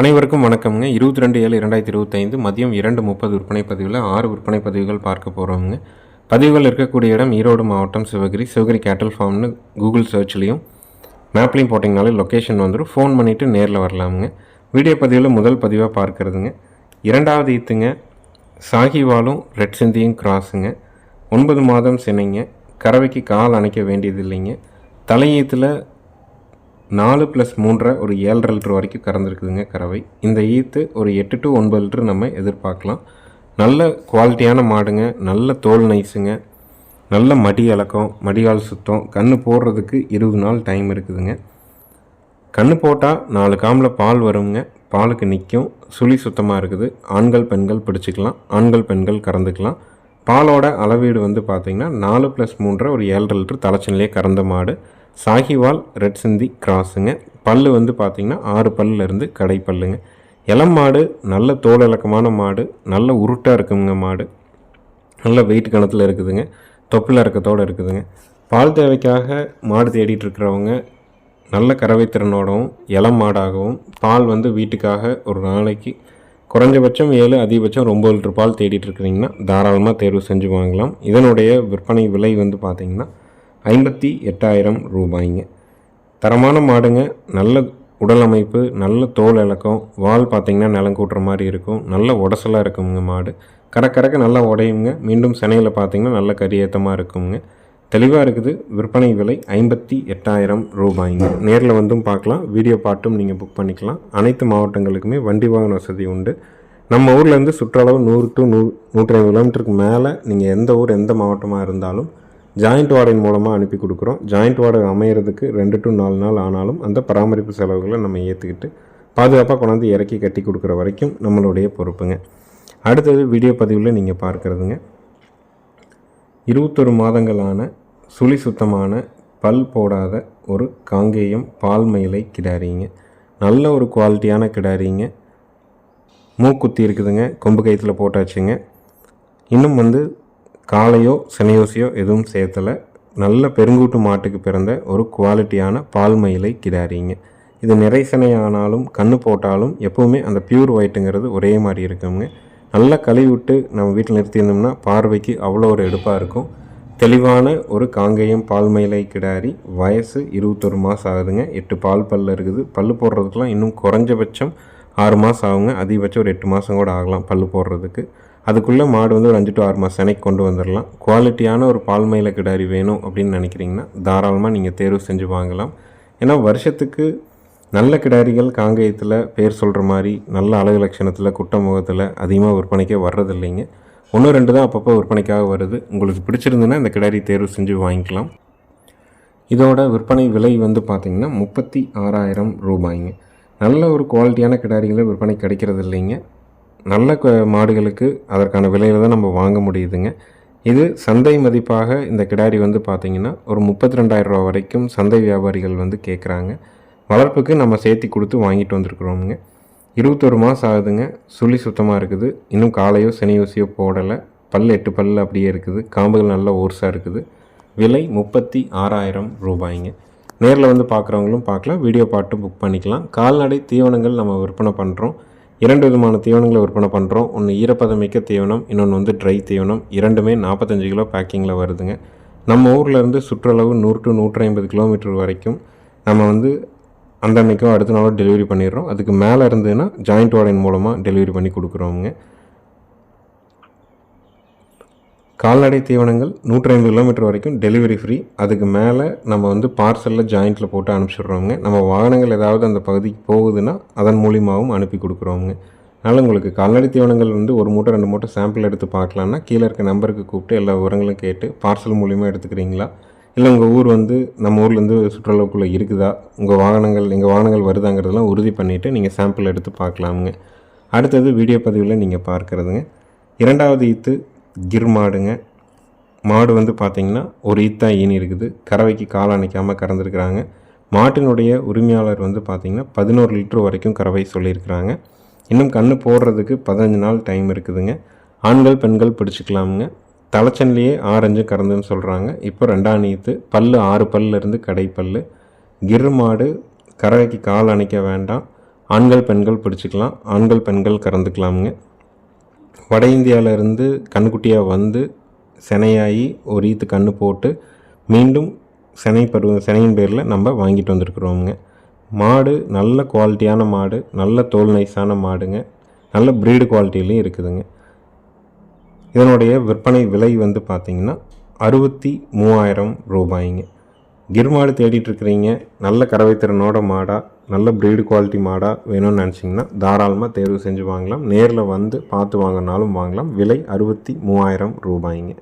அனைவருக்கும் வணக்கம்ங்க. இருபத்தி ரெண்டு ஏழு இரண்டாயிரத்தி இருபத்தைந்து மதியம் இரண்டு முப்பது விற்பனை பதிவில் ஆறு விற்பனை பதிவுகள் பார்க்க போகிறோங்க பதிவுகள் இருக்கக்கூடிய இடம் ஈரோடு மாவட்டம் சிவகிரி. சிவகிரி கேட்டல் ஃபார்ம்னு கூகுள் சர்ச்லேயும் மேப்லையும் போட்டிங்கனாலே லொக்கேஷன் வந்துடும் ஃபோன் பண்ணிவிட்டு நேரில் வரலாமுங்க. வீடியோ பதிவில் முதல் பதிவாக பார்க்குறதுங்க. இரண்டாவது ஈத்துங்க சாகிவாலும் ரெட் சிந்தியும் கிராஸுங்க ஒன்பது மாதம் சினைங்க கறவைக்கு கால் அணைக்க வேண்டியது இல்லைங்க தலையீத்தில் நாலு ப்ளஸ் மூன்றரை ஒரு ஏழரை லிட்டர் வரைக்கும் கறந்துருக்குதுங்க கறவை. இந்த ஈத்து ஒரு எட்டு டு ஒன்பது லிட்டர் நம்ம எதிர்பார்க்கலாம். நல்ல குவாலிட்டியான மாடுங்க நல்ல தோல் நைஸுங்க நல்ல மடி இலக்கம் மடியால் சுத்தம் கன்று போடுறதுக்கு இருபது நாள் டைம் இருக்குதுங்க. கன்று போட்டால் நாலு காமில் பால் வருங்க பாலுக்கு நிற்கும் சுழி சுத்தமாக இருக்குது. ஆண்கள் பெண்கள் பிடிச்சிக்கலாம் ஆண்கள் பெண்கள் கறந்துக்கலாம். பாலோட அளவீடு வந்து பார்த்திங்கன்னா நாலு ப்ளஸ் மூன்றரை ஒரு ஏழரை லிட்டர் தலைச்சனிலே கறந்த மாடு. சாகிவால் ரெட் சிந்தி கிராஸுங்க. பல்லு வந்து பார்த்திங்கன்னா ஆறு பல்லுலேருந்து கடை பல்லுங்க. இளம் மாடு நல்ல தோல் இலக்கமான மாடு நல்ல உருட்டாக இருக்குங்க மாடு. நல்ல வெயிட் கணத்தில் இருக்குதுங்க. தொப்பில் இறக்கத்தோடு இருக்குதுங்க. பால் தேவைக்காக மாடு தேடிட்டு இருக்கிறவங்க நல்ல கறவை திறனோடவும் இளம் மாடாகவும் பால் வந்து வீட்டுக்காக ஒரு நாளைக்கு குறைஞ்சபட்சம் ஏழு அதிகபட்சம் ரொம்ப லிட்டர் பால் தேடிட்டு இருக்கிறீங்கன்னா தாராளமாக தேர்வு செஞ்சு வாங்கலாம். இதனுடைய விற்பனை விலை வந்து பார்த்திங்கன்னா ஐம்பத்தி எட்டாயிரம் ரூபாய்ங்க. தரமான மாடுங்க நல்ல உடல் அமைப்பு நல்ல தோல் இலக்கம் வால் பார்த்திங்கன்னா நிலம் கூட்டுற மாதிரி இருக்கும். நல்ல உடசலாக இருக்குங்க மாடு. கறக்கறக்க நல்லா உடையுங்க. மீண்டும் சென்னையில் பார்த்திங்கன்னா நல்ல கரியேத்தமாக இருக்குங்க. தெளிவாக இருக்குது. விற்பனை விலை ஐம்பத்தி எட்டாயிரம் ரூபாய்ங்க. நேரில் வந்தும் பார்க்கலாம் வீடியோ பாட்டும் நீங்கள் புக் பண்ணிக்கலாம். அனைத்து மாவட்டங்களுக்குமே வண்டி வாகன வசதி உண்டு. நம்ம ஊர்லேருந்து சுற்றளவு நூறு டு நூ நூற்றி ஐம்பது கிலோமீட்டருக்கு மேலே. நீங்கள் எந்த ஊர் எந்த மாவட்டமாக இருந்தாலும் ஜாயிண்ட் வார்டன் மூலமாக அனுப்பி கொடுக்குறோம். ஜாயிண்ட் வார்டன் அமையிறதுக்கு ரெண்டு டு நாலு நாள் ஆனாலும் அந்த பராமரிப்பு செலவுகளை நம்ம ஏற்றுக்கிட்டு பாதுகாப்பாக கொண்டாந்து இறக்கி கட்டி கொடுக்குற வரைக்கும் நம்மளுடைய பொறுப்புங்க. அடுத்தது வீடியோ பதிவில் நீங்கள் பார்க்குறதுங்க. இருபத்தொரு மாதங்களான சுழி சுத்தமான பல் போடாத ஒரு காங்கேயம் பால் மயிலை கிடாரிங்க. நல்ல ஒரு குவாலிட்டியான கிடாரிங்க. மூக்குத்தி இருக்குதுங்க. கொம்பு கயிற்றுல போட்டாச்சுங்க. இன்னும் வந்து காளையோ சினையோசியோ எதுவும் சேர்த்தலை. நல்ல பெருங்கூட்டு மாட்டுக்கு பிறந்த ஒரு குவாலிட்டியான பால் மயிலை கிடாரிங்க. இது நிறை ஆனாலும் கண்ணு போட்டாலும் எப்போவுமே அந்த பியூர் ஒயிட்டுங்கிறது ஒரே மாதிரி இருக்குங்க. நல்லா கழுவி விட்டு நம்ம வீட்டில் நிறுத்தியிருந்தோம்னா பார்வைக்கு அவ்வளோ ஒரு எடுப்பாக இருக்கும். தெளிவான ஒரு காங்கேயம் பால் மயிலை கிடாரி வயசு இருபத்தொரு மாதம் ஆகுதுங்க. எட்டு பால் பல்ல இருக்குது. பல் போடுறதுக்கெலாம் இன்னும் குறைஞ்சபட்சம் ஆறு மாதம் ஆகுங்க. அதிகபட்சம் ஒரு எட்டு மாதம் கூட ஆகலாம் பல் போடுறதுக்கு. அதுக்குள்ளே மாடு வந்து ஒரு அஞ்சு டு ஆறு மாதம் செனைக்கு கொண்டு வந்துடலாம் குவாலிட்டியான ஒரு பால் மயில கிடாரி வேணும் அப்படின்னு நினைக்கிறீங்கன்னா தாராளமாக நீங்கள் தேர்வு செஞ்சு வாங்கலாம். ஏன்னா வருஷத்துக்கு நல்ல கிடாரிகள் காங்கேயத்தில் பேர் சொல்கிற மாதிரி நல்ல அழகு லட்சணத்தில் குட்ட முகத்தில் அதிகமாக விற்பனைக்கே வர்றதில்லைங்க. ஒன்று ரெண்டு தான் அப்பப்போ விற்பனைக்காக வருது. உங்களுக்கு பிடிச்சிருந்துன்னா இந்த கிடாரி தேர்வு செஞ்சு வாங்கிக்கலாம். இதோட விற்பனை விலை வந்து பார்த்திங்கன்னா முப்பத்தி ஆறாயிரம் ரூபாய்ங்க. நல்ல ஒரு குவாலிட்டியான கிடாரிகளை விற்பனை கிடைக்கிறது இல்லைங்க நல்ல மாடுகளுக்கு அதற்கான விலையில் தான் நம்ம வாங்க முடியுதுங்க. இது சந்தை மதிப்பாக இந்த கிடாரி வந்து பார்த்திங்கன்னா ஒரு முப்பத்தி ரெண்டாயிரம் ரூபா வரைக்கும் சந்தை வியாபாரிகள் வந்து கேட்குறாங்க வளர்ப்புக்கு நம்ம சேர்த்தி கொடுத்து வாங்கிட்டு வந்திருக்கிறோமுங்க. இருபத்தொரு மாதம் ஆகுதுங்க. சுழி சுத்தமாக இருக்குது. இன்னும் காலையோ சனியோசியோ போடலை. பல் எட்டு பல் அப்படியே இருக்குது. காம்புகள் நல்ல ஓர்ஸாக இருக்குது. விலை முப்பத்தி ஆறாயிரம் ரூபாய்ங்க. நேரில் வந்து பார்க்குறவங்களும் பார்க்கலாம் வீடியோ பாட்டு புக் பண்ணிக்கலாம். கால்நடை தீவனங்கள் நம்ம விற்பனை பண்ணுறோம் இரண்டு விதமான தீவனங்களை விற்பனை பண்ணுறோம் ஒன்று ஈரப்பதமிக்க தீவனம் இன்னொன்று வந்து ட்ரை தீவனம். இரண்டுமே நாற்பத்தஞ்சு கிலோ பேக்கிங்கில் வருதுங்க. நம்ம ஊர்லேருந்து சுற்றளவு நூறு டு நூற்றி ஐம்பது கிலோமீட்டர் வரைக்கும் நம்ம வந்து அந்த அன்றைக்கும் அடுத்த நாளும் டெலிவரி பண்ணிடுறோம். அதுக்கு மேலே இருந்ததுன்னா ஜாயிண்ட் வார்டன் மூலமாக டெலிவரி பண்ணி கொடுக்குறோங்க கால்நடை தீவனங்கள் நூற்றி ஐம்பது கிலோமீட்டர் வரைக்கும் டெலிவரி ஃப்ரீ அதுக்கு மேலே நம்ம வந்து பார்சலில் ஜாயிண்ட்டில் போட்டு அனுப்பிச்சிடுறோங்க நம்ம வாகனங்கள் ஏதாவது அந்த பகுதிக்கு போகுதுன்னா அதன் மூலியமாகவும் அனுப்பி கொடுக்குறோங்க அதனால் உங்களுக்கு கால்நடை தீவனங்கள் வந்து ஒரு மூட்டை ரெண்டு மூட்டை சாம்பிள் எடுத்து பார்க்கலான்னா கீழே இருக்க நம்பருக்கு கூப்பிட்டு எல்லா விவரங்களும் கேட்டு பார்சல் மூலியமாக எடுத்துக்கிறீங்களா? இல்லை உங்கள் ஊர் வந்து நம்ம ஊர்லேருந்து சுற்றுலாவுக்குள்ளே இருக்குதா? உங்கள் வாகனங்கள் எங்கள் வாகனங்கள் வருதாங்கிறதெல்லாம் உறுதி பண்ணிவிட்டு நீங்கள் சாம்பிள் எடுத்து பார்க்கலாமுங்க. அடுத்தது வீடியோ பதிவில் நீங்கள் பார்க்குறதுங்க. இரண்டாவது ஈத்து கிர் மாடுங்க. மாடு வந்து பார்த்திங்கன்னா ஒரு ஈத்தா ஈனி இருக்குது. கறவைக்கு கால் அணைக்காமல் கறந்துருக்குறாங்க. மாட்டினுடைய உரிமையாளர் வந்து பார்த்திங்கன்னா பதினோரு லிட்டர் வரைக்கும் கறவை சொல்லியிருக்கிறாங்க. இன்னும் கன்று போடுறதுக்கு பதினஞ்சு நாள் டைம் இருக்குதுங்க. ஆண்கள் பெண்கள் பிடிச்சிக்கலாமுங்க. தலைச்சன்லேயே ஆரஞ்சு கறந்துன்னு சொல்கிறாங்க இப்போ ரெண்டாம் நீத்து பல்லு ஆறு பல்லிருந்து கடைப்பல் கிர் மாடு கறவைக்கு கால் அணைக்க வேண்டாம். ஆண்கள் பெண்கள் பிடிச்சிக்கலாம். ஆண்கள் பெண்கள் கறந்துக்கலாமுங்க. வட இந்தியாவிலேருந்து கண்ணுக்குட்டியாக வந்து சினையாகி ஒரு ஈத்து கன்று போட்டு மீண்டும் சினை பருவ சினையின் பேரில் நம்ம வாங்கிட்டு வந்திருக்குறோமுங்க. மாடு நல்ல குவாலிட்டியான மாடு நல்ல தோல் நைஸான மாடுங்க. நல்ல ப்ரீடு குவாலிட்டிலையும் இருக்குதுங்க. இதனுடைய விற்பனை விலை வந்து பார்த்திங்கன்னா அறுபத்தி மூவாயிரம் ரூபாய்ங்க. கிர் மாடு தேடிட்டு இருக்கிறீங்க. நல்ல கறவை திறனோட மாடாக நல்ல ப்ரீடு குவாலிட்டி மாடாக வேணும்னு நினச்சிங்கன்னா தாராளமாக தேர்வு செஞ்சு வாங்கலாம். நேரில் வந்து பார்த்து வாங்கினாலும் வாங்கலாம். விலை அறுபத்தி மூவாயிரம் ரூபாய்ங்க.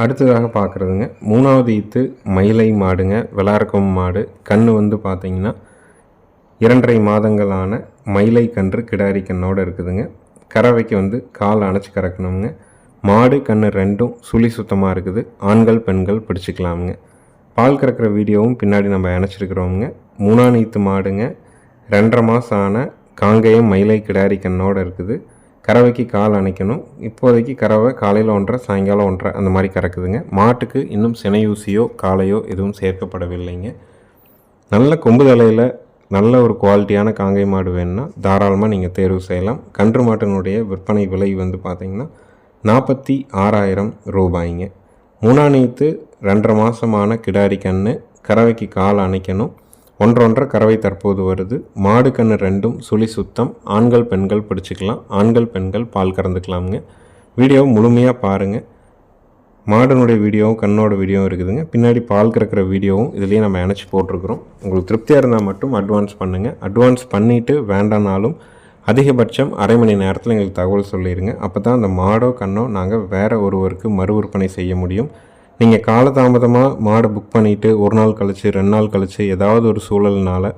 அடுத்ததாக பார்க்குறதுங்க மூணாவது ஈத்து மயிலை மாடுங்க விளாரக்கம் மாடு. கன்று வந்து பார்த்திங்கன்னா இரண்டரை மாதங்களான மயிலை கன்று கிடாரி கண்ணோடு இருக்குதுங்க. கறவைக்கு வந்து கால் அணைச்சி கறக்கணுங்க. மாடு கன்று ரெண்டும் சுழி சுத்தமாக இருக்குது. ஆண்கள் பெண்கள் பிடிச்சிக்கலாமுங்க. பால் கறக்கிற வீடியோவும் பின்னாடி நம்ம இணைச்சிருக்கிறோமுங்க மூணாம் நீத்து மாடுங்க ரெண்டரை மாதம் ஆன காங்கேயம் மயிலை கிடாரி கண்ணோடு இருக்குது. கறவைக்கு கால் அணைக்கணும். இப்போதைக்கு கறவை காலையில் ஒன்றரை சாயங்காலம் ஒன்றரை அந்த மாதிரி கறக்குதுங்க. மாட்டுக்கு இன்னும் சினையூசியோ காலையோ எதுவும் சேர்க்கப்படவில்லைங்க. நல்ல கொம்பு தலையில் நல்ல ஒரு குவாலிட்டியான காங்கை மாடு வேணும்னா தாராளமாக நீங்கள் தேர்வு செய்யலாம். கன்று மாட்டினுடைய விற்பனை விலை வந்து பார்த்திங்கன்னா நாற்பத்தி ஆறாயிரம் ரூபாய்ங்க. மூணாணித்து ரெண்டரை மாதமான கிடாரி கன்று கறவைக்கு கால் அணைக்கணும். ஒன்றொன்றரை கறவை தற்போது வருது. மாடு கன்று ரெண்டும் சுழி சுத்தம். ஆண்கள் பெண்கள் பிடிச்சிக்கலாம். ஆண்கள் பெண்கள் பால் கறந்துக்கலாமுங்க. வீடியோ முழுமையாக பாருங்கள் மாடனுடைய வீடியோவும் கண்ணோட வீடியோவும் இருக்குதுங்க. பின்னாடி பால் கறக்கிற வீடியோவும் இதுலேயே நம்ம இணைச்சி போட்டிருக்கிறோம். உங்களுக்கு திருப்தியாக இருந்தால் மட்டும் அட்வான்ஸ் பண்ணுங்கள் அட்வான்ஸ் பண்ணிவிட்டு வேண்டானாலும் அதிகபட்சம் அரை மணி நேரத்தில் எங்களுக்கு தகவல் சொல்லிடுங்க அப்போ தான் அந்த மாடோ கண்ணோ நாங்கள் வேறு ஒருவருக்கு மறு விற்பனை செய்ய முடியும். நீங்கள் காலதாமதமாக மாடை புக் பண்ணிவிட்டு ஒரு நாள் கழித்து ரெண்டு நாள் கழித்து ஏதாவது ஒரு சூழல்னால்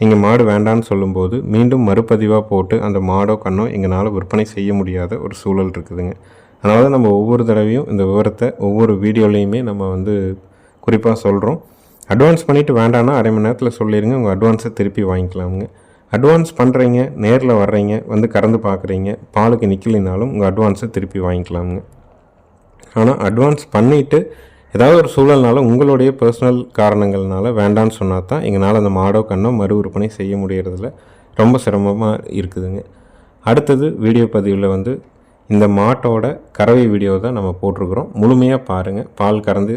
நீங்கள் மாடு வேண்டான்னு சொல்லும்போது மீண்டும் மறுபதிவாக போட்டு அந்த மாடோ கண்ணோ எங்களால் விற்பனை செய்ய முடியாத ஒரு சூழல் இருக்குதுங்க. அதனால் நம்ம ஒவ்வொரு தடவையும் இந்த விவரத்தை ஒவ்வொரு வீடியோலையுமே நம்ம வந்து குறிப்பாக சொல்கிறோம் அட்வான்ஸ் பண்ணிவிட்டு வேண்டான்னா அரை மணி நேரத்தில் சொல்லிடுங்க உங்கள் அட்வான்ஸை திருப்பி வாங்கிக்கலாமுங்க. அட்வான்ஸ் பண்ணுறீங்க நேரில் வர்றீங்க வந்து கறந்து பார்க்குறீங்க பாலுக்கு நிற்கலினாலும் உங்கள் அட்வான்ஸை திருப்பி வாங்கிக்கலாமுங்க. ஆனால் அட்வான்ஸ் பண்ணிவிட்டு ஏதாவது ஒரு சூழல்னால உங்களுடைய பர்சனல் காரணங்கள்னால வேண்டான்னு சொன்னால் தான் எங்களால் அந்த மாடோ கண்ணோ மறு விற்பனை செய்ய முடியறதில்ல. ரொம்ப சிரமமாக இருக்குதுங்க. அடுத்தது வீடியோ பதிவில் வந்து இந்த மாட்டோட கறவை வீடியோ தான் நம்ம போட்டிருக்கிறோம். முழுமையாக பாருங்கள் பால் கறந்து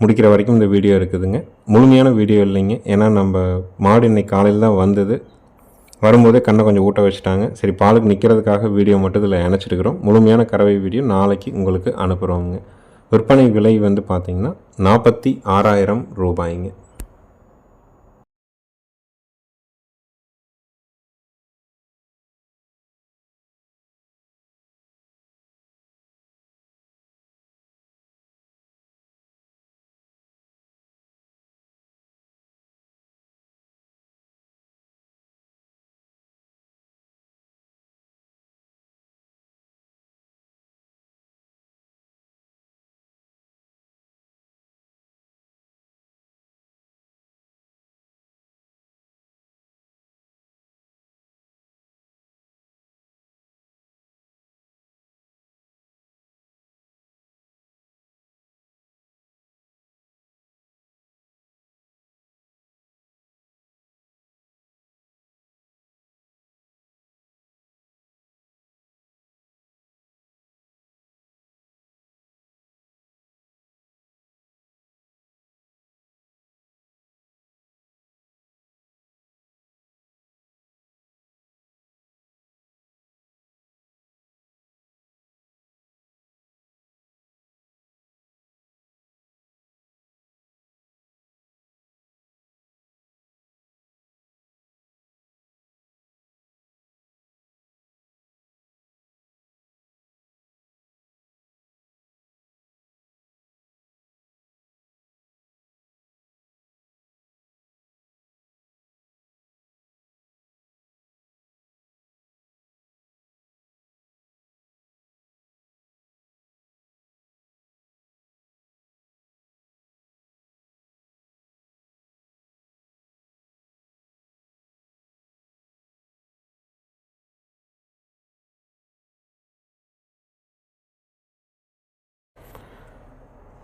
முடிக்கிற வரைக்கும் இந்த வீடியோ இருக்குதுங்க. முழுமையான வீடியோ இல்லைங்க. ஏன்னா நம்ம மாடு இன்னைக்கு காலையில் தான் வந்தது. வரும்போதே கண்ணை கொஞ்சம் ஊட்ட வச்சுட்டாங்க. சரி பாலுக்கு நிற்கிறதுக்காக வீடியோ மட்டும் இதில் இணைச்சிருக்கிறோம். முழுமையான கறவை வீடியோ நாளைக்கு உங்களுக்கு அனுப்புகிறோங்க விற்பனை விலை வந்து பார்த்திங்கன்னா நாற்பத்தி ஆறாயிரம் ரூபாய்ங்க.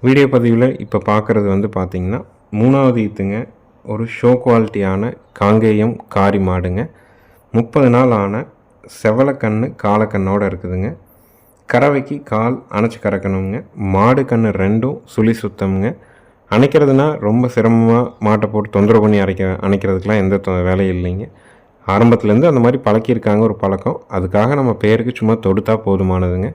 வீடியோ பதிவில் இப்போ பார்க்குறது வந்து பார்த்திங்கன்னா மூணாவது ஈத்துங்க. ஒரு ஷோ குவாலிட்டியான காங்கேயம் காரி மாடுங்க. முப்பது நாள் ஆன செவலக்கண்ணு காலக்கண்ணோடு இருக்குதுங்க. கறவைக்கு கால் அணைச்சி கறக்கணுங்க. மாடு கண்ணு ரெண்டும் சுழி சுத்தமுங்க. அணைக்கிறதுனா ரொம்ப சிரமமாக மாட்டை போட்டு தொந்தரவு பண்ணி அரைக்க அணைக்கிறதுக்கெலாம் எந்த தொ- வேலையும் இல்லைங்க. ஆரம்பத்துலேருந்து அந்த மாதிரி பழக்கியிருக்காங்க ஒரு பழக்கம். அதுக்காக நம்ம பேருக்கு சும்மா தொடுத்தா போதுமானதுங்க.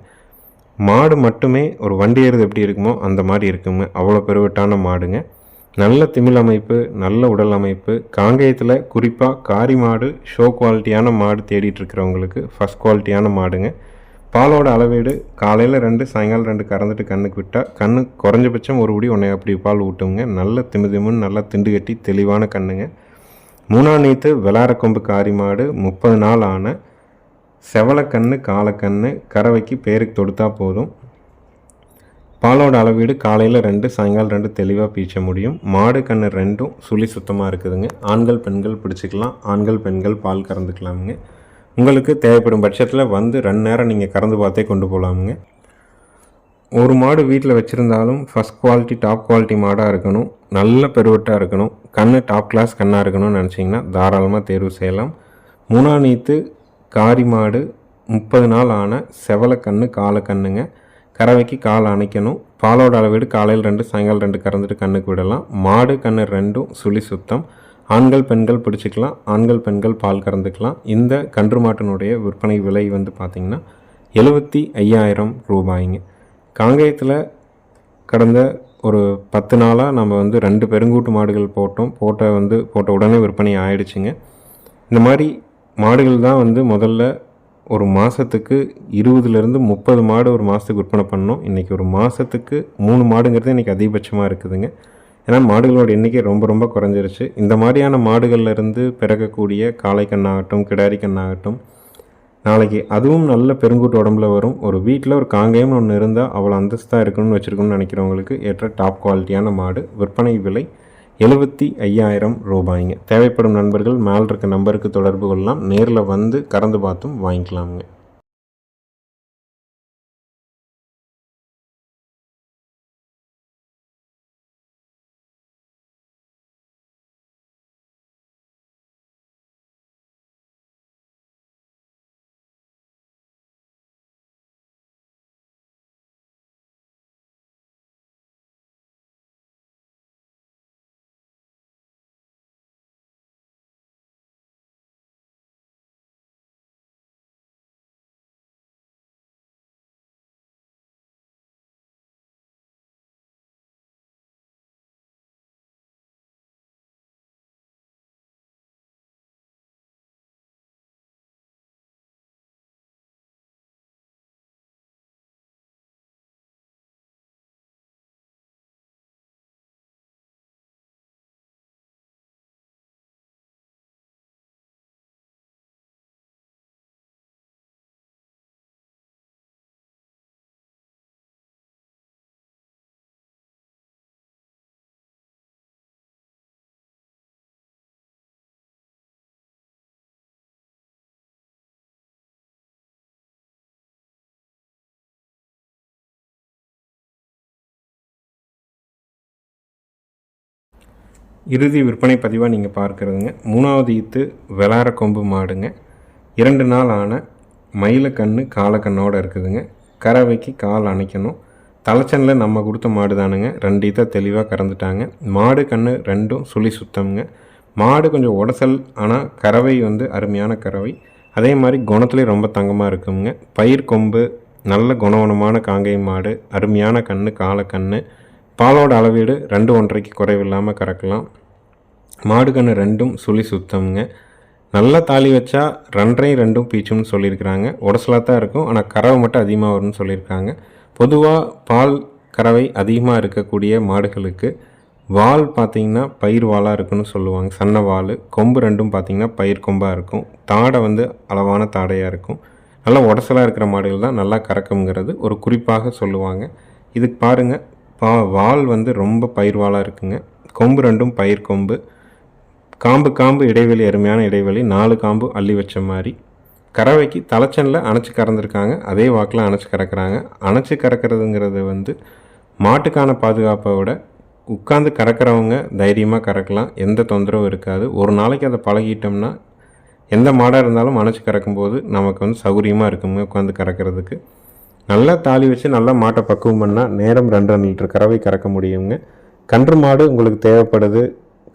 மாடு மட்டுமே ஒரு வண்டி ஏறுது எப்படி இருக்குமோ அந்த மாதிரி இருக்குங்க. அவ்வளோ பெருவட்டான மாடுங்க. நல்ல திமிழ் அமைப்பு நல்ல உடல் அமைப்பு. காங்கேயத்தில் குறிப்பாக காரி மாடு ஷோ குவாலிட்டியான மாடு தேடிட்டு இருக்கிறவங்களுக்கு ஃபஸ்ட் குவாலிட்டியான மாடுங்க. பாலோட அளவீடு காலையில் ரெண்டு சாயங்காலம் ரெண்டு கறந்துட்டு கண்ணுக்கு விட்டால் கண்ணு குறைஞ்சபட்சம் ஒரு உடி ஒன்றை அப்படி பால் ஊட்டுங்க. நல்ல திமுதிமுன்னு நல்லா திண்டு கட்டி தெளிவான கண்ணுங்க. மூணாம் நீத்து வெளாரக்கொம்பு காரி மாடு முப்பது நாள் ஆன செவலக்கண்ணு காலக்கண்ணு கறவைக்கு பேருக்கு தொடுத்தா போதும். பாலோட அளவீடு காலையில் ரெண்டு சாயங்காலம் ரெண்டு தெளிவாக பீச்ச முடியும். மாடு கண்ணு ரெண்டும் சுழி சுத்தமாக இருக்குதுங்க. ஆண்கள் பெண்கள் பிடிச்சிக்கலாம். ஆண்கள் பெண்கள் பால் கறந்துக்கலாமுங்க. உங்களுக்கு தேவைப்படும் பட்சத்தில் வந்து ரெண்டு நேரம் நீங்கள் கறந்து பார்த்தே கொண்டு போகலாமுங்க ஒரு மாடு வீட்டில் வச்சுருந்தாலும் ஃபஸ்ட் குவாலிட்டி டாப் குவாலிட்டி மாடாக இருக்கணும். நல்ல பெருவட்டாக இருக்கணும். கண்ணு டாப் கிளாஸ் கண்ணாக இருக்கணும்னு நினச்சிங்கன்னா தாராளமாக தேர்வு செய்யலாம். மூணா நீத்து காரி மாடு முப்பது நாள் ஆன செவல காலக்கண்ணுங்க கறவைக்கு கால் அணைக்கணும். பாலோட அளவீடு காலையில் ரெண்டு சாயங்காலம் ரெண்டு கறந்துட்டு கண்ணுக்கு விடலாம். மாடு கண்ணு ரெண்டும் சுழி சுத்தம். ஆண்கள் பெண்கள் பிடிச்சிக்கலாம். ஆண்கள் பெண்கள் பால் கறந்துக்கலாம். இந்த கன்று மாட்டினுடைய விற்பனை விலை வந்து பார்த்திங்கன்னா எழுபத்தி ஐயாயிரம் ரூபாய்ங்க. காங்கேயத்தில் கடந்த ஒரு பத்து நாளாக நம்ம வந்து ரெண்டு பெருங்கூட்டு மாடுகள் போட்டோம். போட்ட வந்து போட்ட உடனே விற்பனை ஆயிடுச்சுங்க. இந்த மாதிரி மாடுகள் தான் வந்து முதல்ல ஒரு மாதத்துக்கு இருபதுலேருந்து முப்பது மாடு ஒரு மாதத்துக்கு விற்பனை பண்ணோம் இன்றைக்கி ஒரு மாதத்துக்கு மூணு மாடுங்கிறது இன்றைக்கி அதிகபட்சமாக இருக்குதுங்க. ஏன்னா மாடுகளோட எண்ணிக்கை ரொம்ப ரொம்ப குறைஞ்சிருச்சு. இந்த மாதிரியான மாடுகள்லேருந்து பிறக்கக்கூடிய காளை கண்ணாகட்டும் கிடாரி கண்ணாகட்டும் நாளைக்கு அதுவும் நல்ல பெருங்கூட்டு உடம்புல வரும். ஒரு வீட்டில் ஒரு காங்கேயம்னு ஒன்று இருந்தால் அவ்வளோ அந்தஸ்தாக இருக்கணும்னு வச்சுருக்கணும்னு நினைக்கிறவங்களுக்கு ஏற்ற டாப் குவாலிட்டியான மாடு. விற்பனை விலை எழுபத்தி ஐயாயிரம் ரூபாய்ங்க. தேவைப்படும் நண்பர்கள் மேல் இருக்க நம்பருக்கு தொடர்பு கொள்ளலாம். நேரில் வந்து கறந்து பார்த்தும் வாங்கிக்கலாமுங்க. இறுதி விற்பனை பதிவாக நீங்கள் பார்க்குறதுங்க. மூணாவது ஈத்து வெளார கொம்பு மாடுங்க. இரண்டு நாள் ஆன மயிலக்கண்ணு காலக்கண்ணோடு இருக்குதுங்க. கறவைக்கு கால் அணைக்கணும். தலைச்சனில் நம்ம கொடுத்த மாடு தானுங்க. ரெண்டு ஈத்த தெளிவாக கறந்துட்டாங்க. மாடு கண்ணு ரெண்டும் சுழி சுத்தம்ங்க. மாடு கொஞ்சம் உடசல் ஆனால் கறவை வந்து அருமையான கறவை. அதே மாதிரி குணத்துலேயும் ரொம்ப தங்கமாக இருக்குங்க. பயிர் கொம்பு நல்ல குணவனமான காங்கை மாடு அருமையான கண்ணு காலக்கண்ணு பாலோட அளவீடு ரெண்டு ஒன்றரைக்கு குறைவில்லாமல் கறக்கலாம். மாடு கன்று ரெண்டும் சுழி சுத்தம்ங்க. நல்லா தாலி வச்சா ரெண்டரையும் ரெண்டும் பீச்சும்னு சொல்லியிருக்கிறாங்க. உடசலாக தான் இருக்கும். ஆனால் கறவை மட்டும் அதிகமாக வரும்னு சொல்லியிருக்காங்க. பொதுவாக பால் கறவை அதிகமாக இருக்கக்கூடிய மாடுகளுக்கு வால் பார்த்தீங்கன்னா பயிர் வாலாக இருக்குன்னு சொல்லுவாங்க. சன்ன வால் கொம்பு ரெண்டும் பார்த்திங்கன்னா பயிர் கொம்பாக இருக்கும். தாடை வந்து அளவான தாடையாக இருக்கும். நல்லா உடசலாக இருக்கிற மாடுகள் தான் நல்லா கறக்குங்கிறது ஒரு குறிப்பாக சொல்லுவாங்க. இதுக்கு பாருங்கள் பா வால் வந்து ரொம்ப பயிர் வாலாக இருக்குங்க. கொம்பு ரெண்டும் பயிர் கொம்பு. காம்பு காம்பு இடைவெளி அருமையான இடைவெளி. நாலு காம்பு அள்ளி வச்ச மாதிரி கறவைக்கு தலைச்சனில் அணைச்சி கறந்துருக்காங்க. அதே வாக்கில் அணைச்சி கறக்குறாங்க. அணைச்சி கறக்கிறதுங்கிறது வந்து மாட்டுக்கான பாதுகாப்பை விட உட்காந்து கறக்கிறவங்க தைரியமாக கறக்கலாம். எந்த தொந்தரவும் இருக்காது. ஒரு நாளைக்கு அதை பழகிட்டோம்னா எந்த மாடாக இருந்தாலும் அணைச்சி கறக்கும்போது நமக்கு வந்து சௌகரியமாக இருக்குங்க உட்காந்து கறக்கிறதுக்கு. நல்லா தாலி வச்சு நல்லா மாட்டை பக்குவம் பண்ணால் நேரம் ரெண்டு ரெண்டு லிட்டர் கறவை கறக்க முடியுங்க. கன்று மாடு உங்களுக்கு தேவைப்படுது.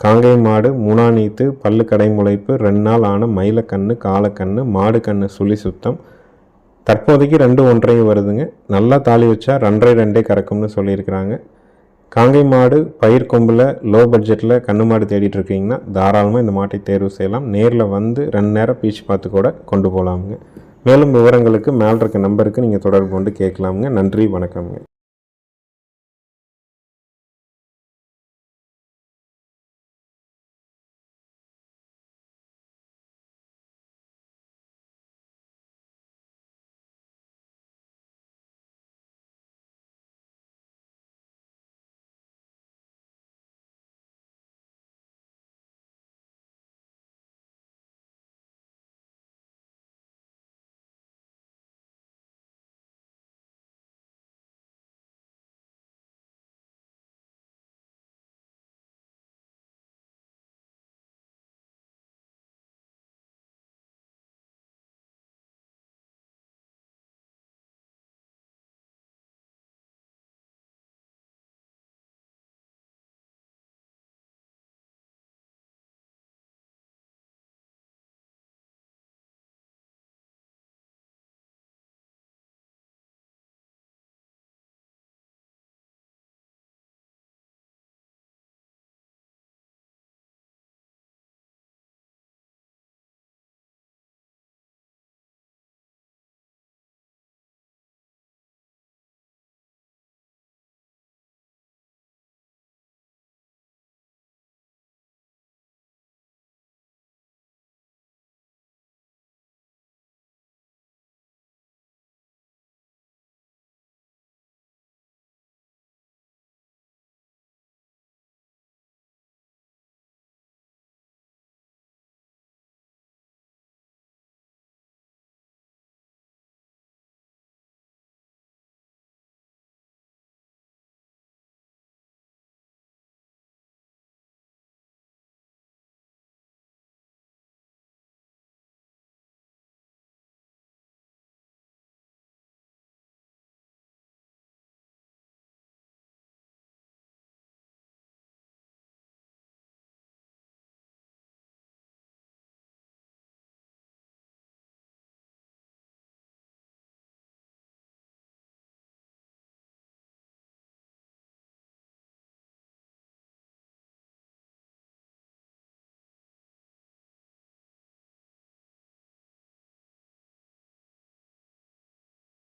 காங்கை மாடு மூணாநீத்து பல்லு கடை முளைப்பு ரெண்டு நாள் ஆன மயிலக்கண்ணு காலக்கண்ணு மாடு கண்ணு சுழி சுத்தம். தற்போதைக்கு ரெண்டு ஒன்றையும் வருதுங்க. நல்லா தாலி வச்சா ரெண்டரை ரெண்டே கறக்கும்னு சொல்லியிருக்கிறாங்க. காங்கை மாடு பயிர் கொம்பில் லோ பட்ஜெட்டில் கண்ணு மாடு தேடிட்டு இருக்கீங்கன்னா தாராளமாக இந்த மாட்டை தேர்வு செய்யலாம். நேரில் வந்து ரெண்டு நேரம் பீச்சு பார்த்து கூட கொண்டு போகலாமுங்க மேலும் விவரங்களுக்கு மேல் இருக்க நம்பருக்கு நீங்கள் தொடர்பு கொண்டு கேட்கலாமுங்க. நன்றி வணக்கம்ங்க.